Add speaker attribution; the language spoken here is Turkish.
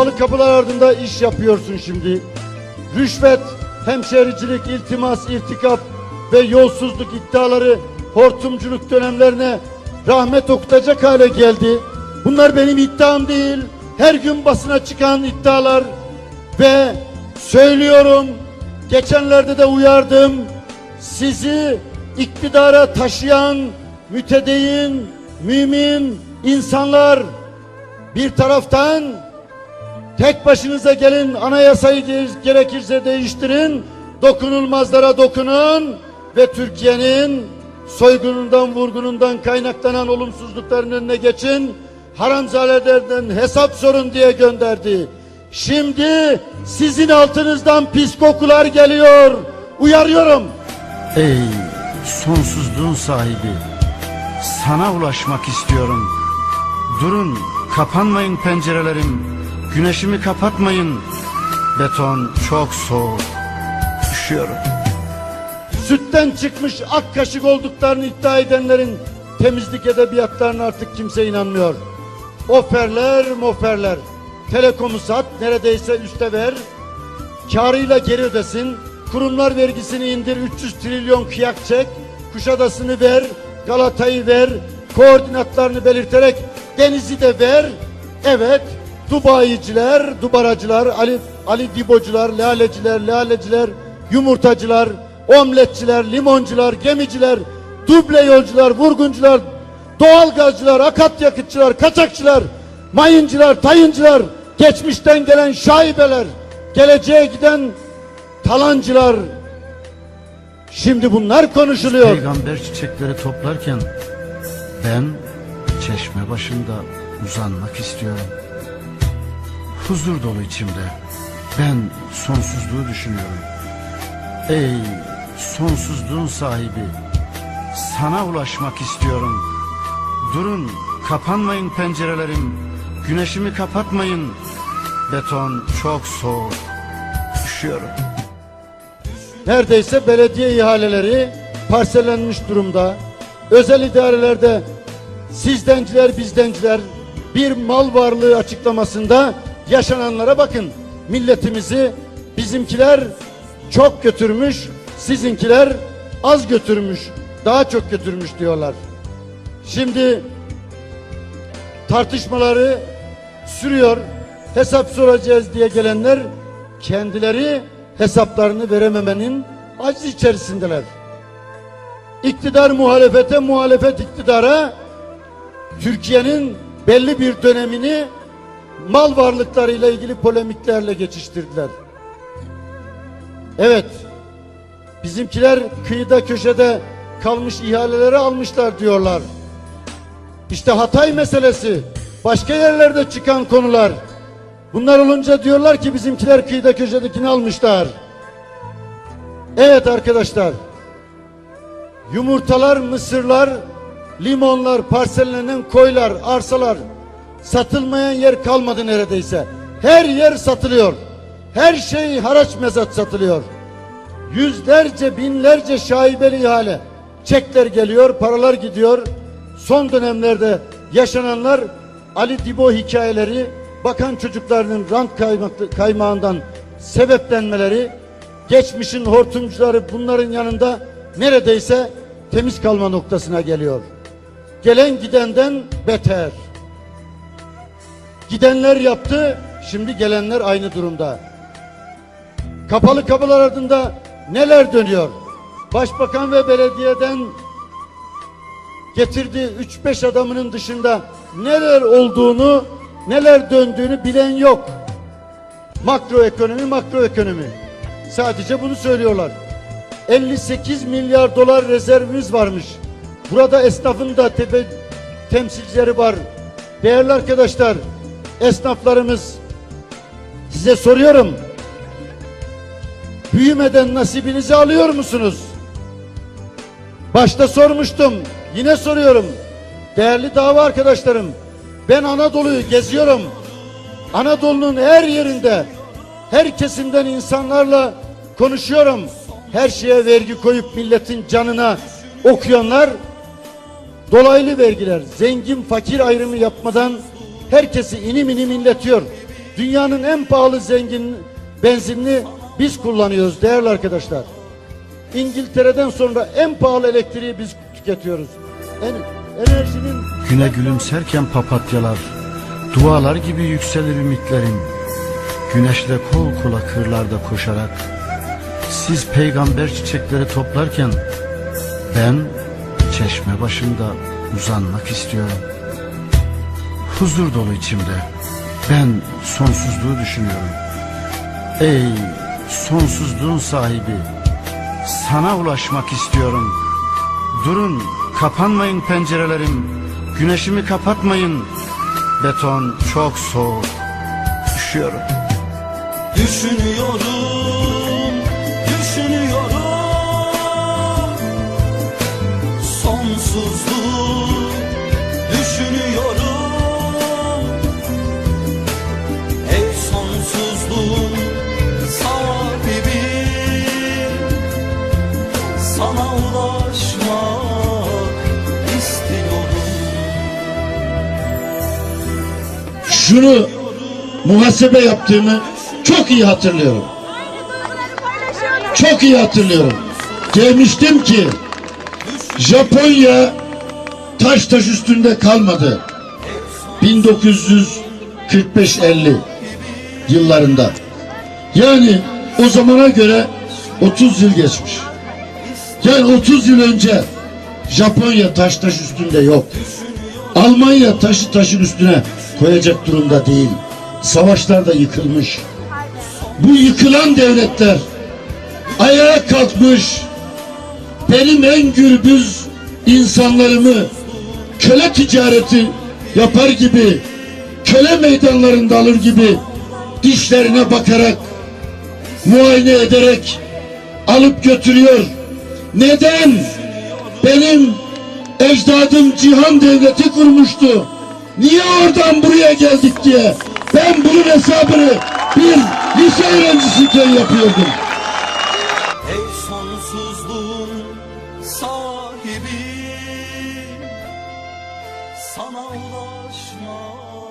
Speaker 1: Kapalı kapılar ardında iş yapıyorsun şimdi. Rüşvet, hemşericilik, iltimas, irtikap ve yolsuzluk iddiaları hortumculuk dönemlerine rahmet okutacak hale geldi. Bunlar benim iddiam değil. Her gün basına çıkan iddialar ve söylüyorum geçenlerde de uyardım sizi iktidara taşıyan mütedeyin, mümin insanlar bir taraftan tek başınıza gelin anayasayı ge- gerekirse değiştirin, dokunulmazlara dokunun ve Türkiye'nin soygunundan, vurgunundan kaynaklanan olumsuzlukların önüne geçin, haramzadelerden hesap sorun diye gönderdi. Şimdi sizin altınızdan pis kokular geliyor. Uyarıyorum.
Speaker 2: Ey sonsuzluğun sahibi sana ulaşmak istiyorum. Durun kapanmayın pencerelerim. Güneşimi kapatmayın. Beton çok soğuk. Üşüyorum.
Speaker 1: Sütten çıkmış ak kaşık olduklarını iddia edenlerin temizlik edebiyatlarına artık kimse inanmıyor. Oferler moferler. Telekomu sat neredeyse üste ver. Karıyla geri ödesin. Kurumlar vergisini indir 300 trilyon kıyak çek. Kuşadası'nı ver. Galata'yı ver. Koordinatlarını belirterek denizi de ver. Evet. Dubai'ciler, dubaracılar, Ali, Ali Dibocular, laleciler, laleciler, yumurtacılar, omletçiler, limoncular, gemiciler, duble yolcular, vurguncular, doğalgazcılar, akaryakıtçılar, kaçakçılar, mayıncılar, tayıncılar, geçmişten gelen şaibeler, geleceğe giden talancılar. Şimdi bunlar konuşuluyor.
Speaker 2: Peygamber çiçekleri toplarken ben çeşme başında uzanmak istiyorum. Huzur dolu içimde ben sonsuzluğu düşünüyorum. Ey sonsuzluğun sahibi sana ulaşmak istiyorum. Durun kapanmayın pencerelerim. Güneşimi kapatmayın. Beton çok soğuk. Üşüyorum.
Speaker 1: Neredeyse belediye ihaleleri parsellenmiş durumda. Özel idarelerde sizdenciler bizdenciler bir mal varlığı açıklamasında yaşananlara bakın. Milletimizi bizimkiler çok götürmüş, sizinkiler az götürmüş, daha çok götürmüş diyorlar. Şimdi tartışmaları sürüyor. Hesap soracağız diye gelenler kendileri hesaplarını verememenin acz içerisindeler. İktidar muhalefete, muhalefet iktidara Türkiye'nin belli bir dönemini mal varlıklarıyla ilgili polemiklerle geçiştirdiler. Evet, bizimkiler kıyıda köşede kalmış ihaleleri almışlar diyorlar. İşte Hatay meselesi, başka yerlerde çıkan konular. Bunlar olunca diyorlar ki bizimkiler kıyıda köşedekini almışlar. Evet arkadaşlar. Yumurtalar, mısırlar, limonlar, parsellenen koylar, arsalar satılmayan yer kalmadı neredeyse. Her yer satılıyor. Her şey haraç mezat satılıyor. Yüzlerce, binlerce şaibeli ihale. Çekler geliyor, paralar gidiyor. Son dönemlerde yaşananlar Ali Dibo hikayeleri, bakan çocuklarının rant kaymağından sebeplenmeleri, geçmişin hortumcuları bunların yanında neredeyse temiz kalma noktasına geliyor. Gelen gidenden beter. Gidenler yaptı, şimdi gelenler aynı durumda. Kapalı kapılar ardında neler dönüyor? Başbakan ve belediyeden getirdiği 3-5 adamının dışında neler olduğunu, neler döndüğünü bilen yok. Makro ekonomi, makro ekonomi. Sadece bunu söylüyorlar. 58 milyar dolar rezervimiz varmış. Burada esnafın da tepe temsilcileri var. Değerli arkadaşlar, esnaflarımız size soruyorum. Büyümeden nasibinizi alıyor musunuz? Başta sormuştum. Yine soruyorum. Değerli dava arkadaşlarım. Ben Anadolu'yu geziyorum. Anadolu'nun her yerinde her kesimden insanlarla konuşuyorum. Her şeye vergi koyup milletin canına okuyanlar dolaylı vergiler, zengin fakir ayrımı yapmadan herkesi inim inim inletiyor.
Speaker 3: Dünyanın en pahalı zengin benzinini biz kullanıyoruz değerli arkadaşlar. İngiltere'den sonra en pahalı elektriği biz tüketiyoruz. En, enerjinin
Speaker 2: Güne gülümserken papatyalar, dualar gibi yükselir ümitlerim. Güneşle kol kola kırlarda koşarak, siz peygamber çiçekleri toplarken, ben çeşme başında uzanmak istiyorum. Huzur dolu içimde, ben sonsuzluğu düşünüyorum. Ey sonsuzluğun sahibi, sana ulaşmak istiyorum. Durun, kapanmayın pencerelerim. Güneşimi kapatmayın. Beton çok soğuk. Üşüyorum.
Speaker 4: Düşünüyorum, düşünüyorum Sonsuzluğu
Speaker 1: şunu muhasebe yaptığımı çok iyi hatırlıyorum. Çok iyi hatırlıyorum. Demiştim ki Japonya taş taş üstünde kalmadı. 1945-50 yıllarında. Yani o zamana göre 30 yıl geçmiş. Yani 30 yıl önce Japonya taş taş üstünde yok. Almanya taşı taşın üstüne koyacak durumda değil. Savaşlarda yıkılmış. Bu yıkılan devletler ayağa kalkmış. Benim en gürbüz insanlarımı köle ticareti yapar gibi köle meydanlarında alır gibi dişlerine bakarak muayene ederek alıp götürüyor. Neden? Benim ecdadım cihan devleti kurmuştu. Niye oradan buraya geldik diye. Ben bunun hesabını bir lise öğrencisiyken yapıyordum. Ey sonsuzluğun sahibi sana ulaşmak